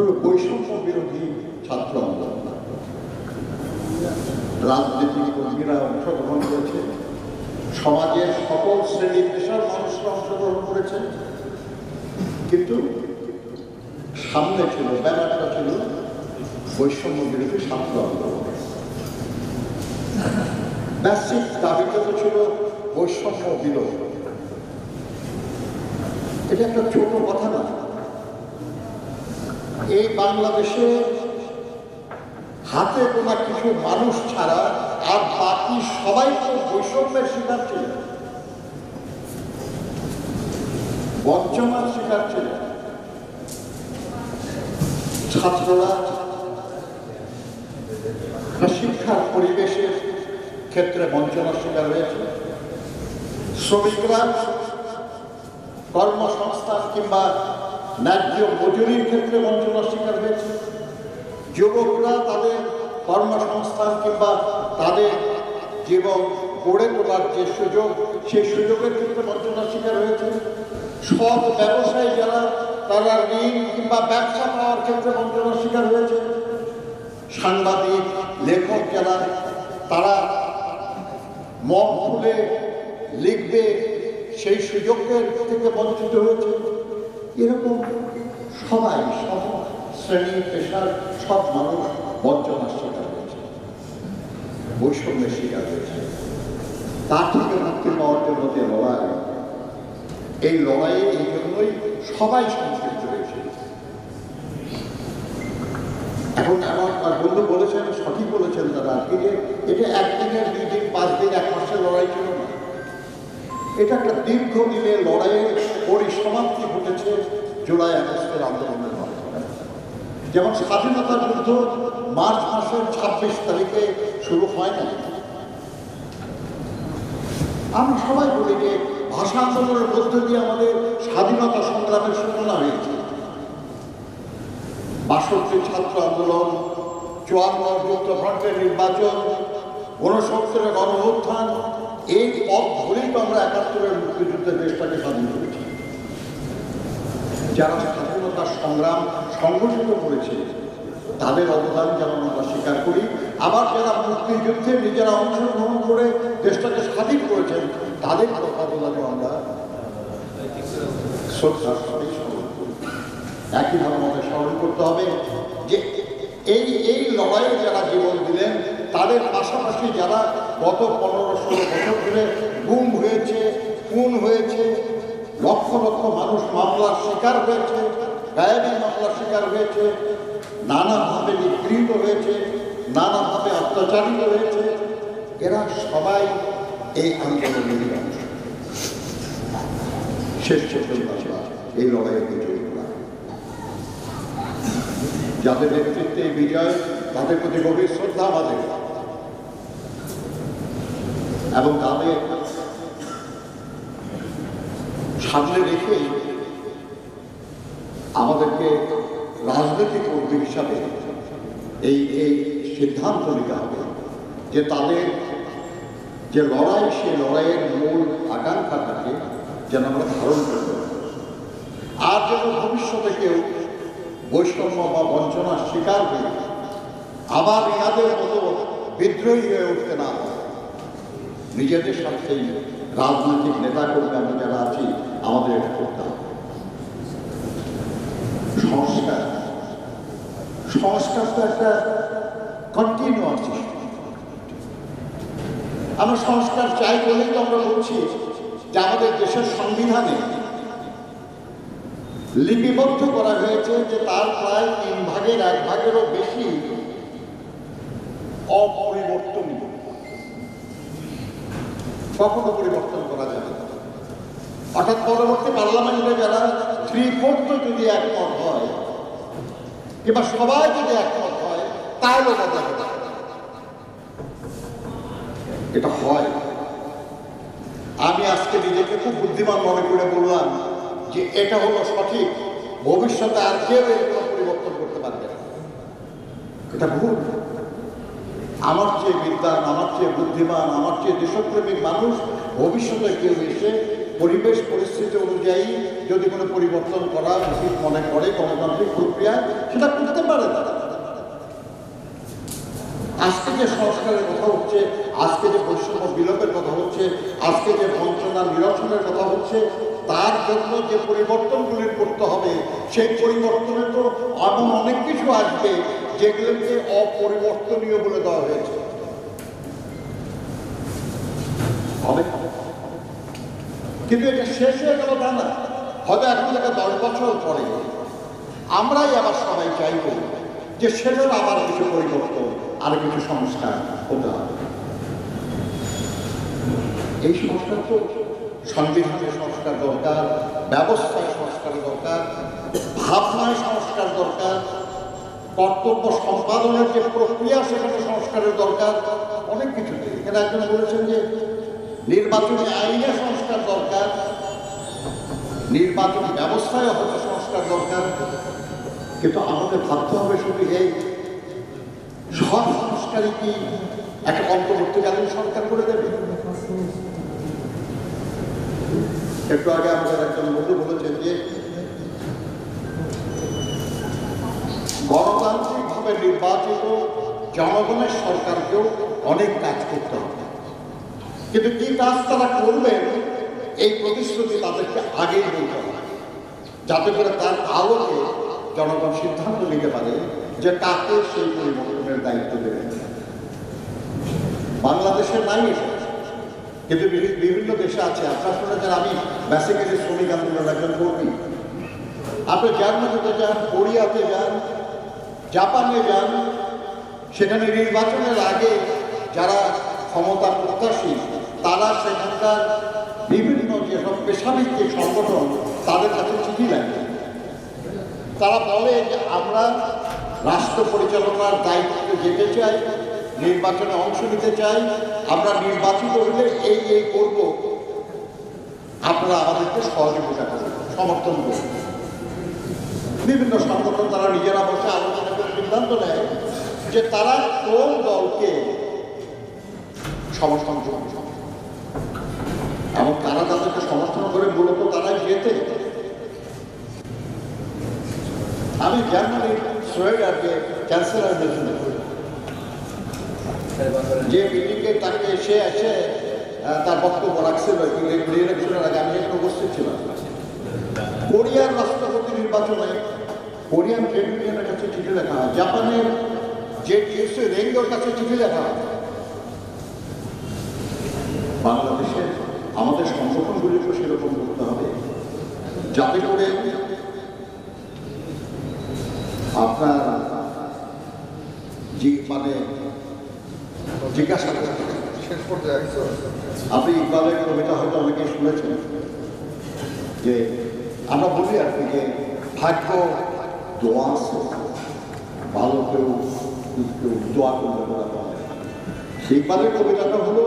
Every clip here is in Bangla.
হলো বৈষম্য বিরোধী ছাত্র আন্দোলন। কর্মীরা অংশগ্রহণ করেছে সমাজের সকল শ্রেণি পেশার মানুষরা অংশগ্রহণ করেছে কিন্তু সামনে ছিল ব্যাপারটা ছিল বৈষম্য বিরোধী ছাত্র আন্দোলন। দাবিটা তো ছিল বৈষম্য বিরোধ। এটা একটা ছোট কথা না। এই বাংলাদেশে হাতে গোনা কিছু মানুষ ছাড়া আর বাকি সবাই তো বৈষম্যের শিকার ছিল। বঞ্চনার শিকার ছিল। ছাত্ররা শিক্ষার পরিবেশের ক্ষেত্রে বঞ্চনার শিকার হয়েছে শ্রমিকরা কর্মসংস্থান কিংবা ন্যায্য মজুরির ক্ষেত্রে বঞ্চনার শিকার হয়েছে। যুবকরা তাদের কর্মসংস্থান কিংবা তাদের জীবন গড়ে তোলার যে সুযোগ, সেই সুযোগের ক্ষেত্রে বঞ্চনার শিকার হয়েছে। সব ব্যবসায়ী যারা, তারা ঋণ কিংবা ব্যবসা পাওয়ার ক্ষেত্রে বঞ্চনার শিকার হয়েছে। সাংবাদিক, লেখক যারা, তারা মন খুলে লিখবে, সেই সুযোগের থেকে বঞ্চিত হয়েছে। এরকম সবাই, সব শ্রেণি, পেশার সব মানুষ বঞ্চনার শিকার হয়েছে বৈষম্যের শিকার হয়েছে। তার থেকে মুক্তি পাওয়ার জন্য যে লড়াই, এই লড়াইয়ে এই জন্যই সবাই সংশ্লিষ্ট হয়েছে এখন আমার বন্ধু বলেছেন, সঠিক বলেছেন তারা যে এটা একদিনের, দুই দিন, পাঁচ দিন, এক মাসের লড়াই ছিল না। এটা একটা দীর্ঘদিনের লড়াইয়ের পরিসমাপ্তি ঘটেছে জুলাই আগস্টের আন্দোলনের মাধ্যমে। যেমন স্বাধীনতা যুদ্ধ মার্চ মাসের ছাব্বিশ তারিখে শুরু হয় না আমি সবাই বলি যে ভাষা আন্দোলনের মধ্য দিয়ে আমাদের স্বাধীনতা সংগ্রামের সূচনা হয়েছে। বাষট্টি ছাত্র আন্দোলন, চুয়ান্ন যুক্তফ্রন্টের নির্বাচন, ঊনসত্তরের গণভ্যুত্থান এই পথ ধরেই তো আমরা একাত্তরের মুক্তিযুদ্ধের দেশটাকে স্বাধীন করেছি। যারা স্বাধীনতার সংগ্রাম সংগঠিত করেছে, তাদের অবদান যেমন আমরা স্বীকার করি। আবার যারা মুক্তিযুদ্ধে নিজেরা অংশগ্রহণ করে দেশটাকে স্বাধীন করেছেন, তাদের অবদানও আমরা শ্রদ্ধার সাথে স্মরণ একইভাবে আমাদের স্মরণ করতে হবে যে এই এই লড়াইয়ে যারা জীবন দিলেন, তাদের পাশাপাশি যারা গত পনেরো ষোলো বছর ধরে গুম হয়েছে, খুন হয়েছে লক্ষ লক্ষ মানুষ মামলার শিকার হয়েছে গায়েবী মামলার শিকার হয়েছে, নানাভাবে নিগৃহীত হয়েছে, নানাভাবে অত্যাচারিত হয়েছে। এরা সবাই এই আন্দোলনের অংশ শেষ পর্যন্ত এই লড়াইয়ে বিজয়ী যাদের নেতৃত্বে বিজয়, তাদের প্রতি গভীর শ্রদ্ধা আমাদের। এবং তাদের সামনে রেখে আমাদেরকে রাজনৈতিক কর্মী হিসাবে এই এই সিদ্ধান্ত নিতে হবে যে তাদের যে লড়াই সেই লড়াইয়ের মূল আকাঙ্ক্ষাটাকে যেন আমরা ধারণ করতে আর যেন ভবিষ্যতে কেউ বৈষম্য বা বঞ্চনার শিকার হয়ে আবার ইহাদের মতো বিদ্রোহী হয়ে উঠতে না নিজেদের সাথেই রাজনৈতিক নেতা কর্মী আমরা যারা আছি আমাদের এটা করতে হবে সংস্কার। সংস্কার তো একটা কন্টিনিউয়াস আমরা সংস্কার চাই বলেই তো আমরা বলছি যে আমাদের দেশের সংবিধানে লিপিবদ্ধ করা হয়েছে যে তার প্রায় তিন ভাগের এক ভাগেরও বেশি অপরিবর্তনীয়। কখনো পরিবর্তন করা যাবে অর্থাৎ পরবর্তী পার্লামেন্টে যারা থ্রি ফোর্থ যদি একমত হয়, কিংবা সবাই যদি একমত হয় তাহলে বদলাতে পারে এটা হয়। আমি আজকে নিজেকে খুব বুদ্ধিমান মনে করে বললাম যে এটা হলো সঠিক। ভবিষ্যতে আর কেউ এগুলো পরিবর্তন করতে পারবে না। এটা ভুল। আমার চেয়ে বিদ্যান আমার চেয়ে বুদ্ধিমান, আমার চেয়ে দেশপ্রেমিক মানুষ ভবিষ্যতে কেউ এসে পরিবেশ পরিস্থিতি অনুযায়ী যদি কোনো পরিবর্তন করা উচিত মনে করে গণতান্ত্রিক প্রক্রিয়া, সেটা করতে পারে আজকে যে সংস্কারের কথা হচ্ছে, আজকে যে বৈষম্য বিলোপের কথা হচ্ছে, আজকে যে বঞ্চনা নিরসনের কথা হচ্ছে, তার জন্য যে পরিবর্তনগুলি করতে হবে, সেই পরিবর্তনে তো এমন অনেক কিছু আসবে, যেগুলোকে অপরিবর্তনীয় বলে দেওয়া হয়েছে। হবে কিন্তু এটা শেষ হয়ে গেল তা না। হয়তো এখন থেকে দশ বছর পরে। আমরাই আবার সবাই চাইব যে সেটার আবার কিছু পরিবর্তন, আর কিছু সংস্কার হতে হবে। এই সংস্কার তো সংবিধানের সংস্কার দরকার ব্যবস্থায় সংস্কার দরকার ভাবনায় সংস্কার দরকার, কর্তব্য সম্পাদনের যে প্রক্রিয়া সেখানে সংস্কারের দরকার, অনেক কিছু এখানে একজন বলেছেন যে নির্বাচনী আইনে সংস্কার দরকার, নির্বাচনী ব্যবস্থায় হয়তো সংস্কার দরকার, কিন্তু আমাদের ভাবতে হবে শুধু এই সব সংস্কারই কি একটা অন্তর্বর্তীকালীন সরকার করে দেবে? একটু আগে আমাদের একজন বন্ধু বলেছেন যে, গণতান্ত্রিকভাবে নির্বাচিত জনগণের সরকারকেও অনেক কাজ করতে হবে। কিন্তু কি কাজ তারা করবেন এই প্রতিশ্রুতি তাদেরকে আগেই বলতে হবে। যাতে করে তার আলোকে জনগণ সিদ্ধান্ত নিতে পারে যে কাকে সেই পরিবর্তনের দায়িত্ব দেবে। বাংলাদেশে নাই কিন্তু বিভিন্ন দেশে আছে। আপনার শুনেছেন আমি বেসিক্যালি শ্রমিক আন্দোলন একজন কর্মী। আপনি জার্মানিতে যান? কোরিয়াতে যান, জাপানে যান। সেখানে নির্বাচনের আগে যারা ক্ষমতা প্রত্যাশী তারা সেখানকার বিভিন্ন যেসব পেশাভিত্তিক সংগঠন, তাদের কাছে চিঠি লেখে তারা বলে যে আমরা রাষ্ট্র পরিচালনার দায়িত্বে যেতে চাই, নির্বাচনে অংশ নিতে চাই, আমরা নির্বাচিত হলে এই এই করব। আপনারা আমাদেরকে সহযোগিতা করুন, সমর্থন করুন। বিভিন্ন সংগঠন তারা নিজেরা বসে আলোচনা করে সিদ্ধান্ত নেয় যে তারা কোন দলকে সমর্থন করবে। এবং তারা তাদেরকে সমর্থন করে মূলত তারা যেতে আমি জার্মানির সোয়েডারকে চ্যান্সেলার মেশনে যে মিটিংয়ে তাকে এসে এসে তার বক্তব্য রাখছিল ইলেকশনের আগে আমি এখানে উপস্থিত ছিলাম। কোরিয়ার রাষ্ট্রপতি নির্বাচনে কোরিয়ান ট্রেড ইউনিয়নের কাছে চিঠি লেখা হয়। জাপানের যে টিএসসি রেঙ্গোর কাছে চিঠি লেখা হয়। সেগুলোকেও সেরকম করতে হবে। যাতে করে আপনার যে মানে জিজ্ঞাসা আপনি ইকবালের কবিতা হয়তো অনেকে শুনেছেন যে আমরা বলি আর কি যে ভাগ্য দোয়া ভালো কেউ দোয়া করলে ইকবালের কবিতাটা হলো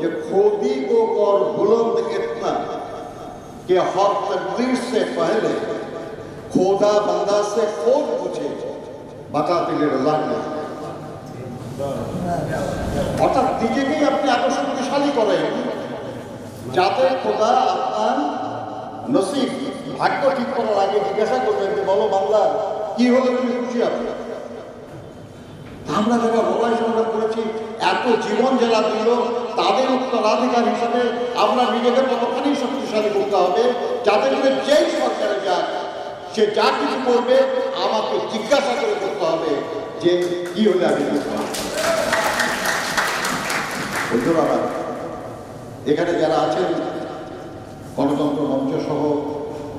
যে খদি ও কর বুলন্দ এত্তা कि हर तकदीर से पहले खोदा बंदा से खोद पूछे बता दिले रजा क्या অর্থাৎ নিজেকেই আপনি এত শক্তিশালী করেন যাতে খোদা আপনার নসিব ভাগ্য ঠিক করার আগে জিজ্ঞাসা করবেন যে বলো বাংলা কি হলে তুমি খুশি আছো আমরা যারা লড়াই সংগ্রাম করেছি এত জীবন যারা দিল তাদের উত্তরাধিকার হিসাবে আমরা নিজেকে কতখানি শক্তিশালী করতে হবে যাতে করে যেই সরকারে যাক, সে যা কিছু করবে, আমাকে জিজ্ঞাসা করে করতে হবে যে কি হলে আমি। এখানে যারা আছেন, গণতন্ত্র মঞ্চ সহ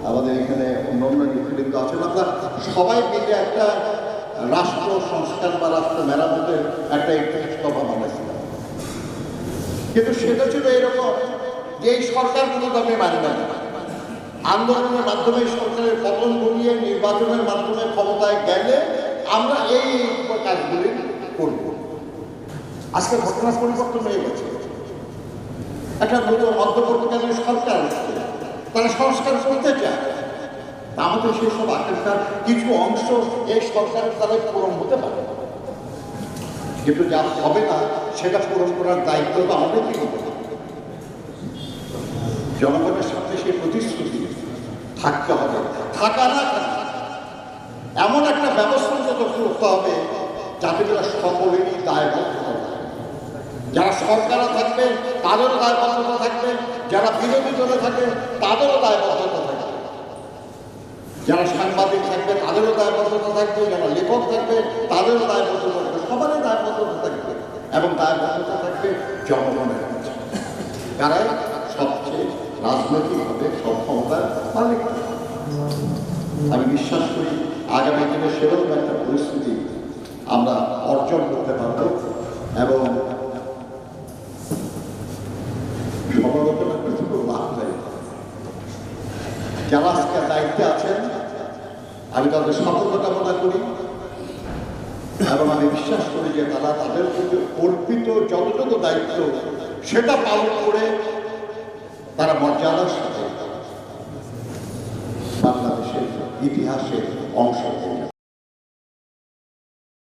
আমাদের এখানে অন্যান্য নেতৃবৃন্দ আছেন, আমরা সবাই মিলে একটা রাষ্ট্র সংস্কার বা রাষ্ট্র মেরামতের একটা কিন্তু সেটা ছিল এরকম যে এই সরকার কোনো দামে মানবে না। আন্দোলনের মাধ্যমে সরকারের পতন ঘটিয়ে নির্বাচনের মাধ্যমে ক্ষমতায় গেলে আমরা এই কাজগুলি করব। আজকে ঘটনা পরিবর্তন হয়ে গেছে। একটা নতুন মধ্যবর্তীকালীন সরকার। তারা সংস্কার করতে চায়। আমাদের সেই সব আকাঙ্ক্ষার কিছু অংশ এই সরকারের দ্বারা পূরণ হতে পারে। কিন্তু যা হবে না, সেটা পূরণ করার দায়িত্ব তো আমাদেরই হবে জনগণের সাথে সেই প্রতিশ্রুতি থাকতে হবে। থাকা না এমন একটা ব্যবস্থা যত করতে হবে যাতে করে সকলেরই দায়বদ্ধতা থাকে। যারা সরকারে থাকবে তাদেরও দায়বদ্ধতা থাকবে, যারা বিরোধী দলে থাকে তাদেরও দায়বদ্ধতা থাকবে। যারা সাংবাদিক থাকবে তাদেরও দায়বদ্ধতা থাকবে, যারা লেখক থাকবে তাদেরও দায়বদ্ধতা থাকবে, সবারই দায়বদ্ধতা থাকবে এবং দায়বদ্ধতা থাকবে জনগণের সবচেয়ে রাজনৈতিকভাবে সব ক্ষমতার মালিক। আমি বিশ্বাস করি, আগামী দিনে সেরকম একটা পরিস্থিতি আমরা অর্জন করতে পারব এবং সমালোচনা খুব লাভ যারা আজকে দায়িত্বে আছেন, আমি তাদের সফলতা কামনা করি এবং আমি বিশ্বাস করি যে তারা তাদের অর্পিত যতটুকু দায়িত্ব, সেটা পালন করে তারা মর্যাদার সাথে বাংলাদেশের ইতিহাসের অংশ।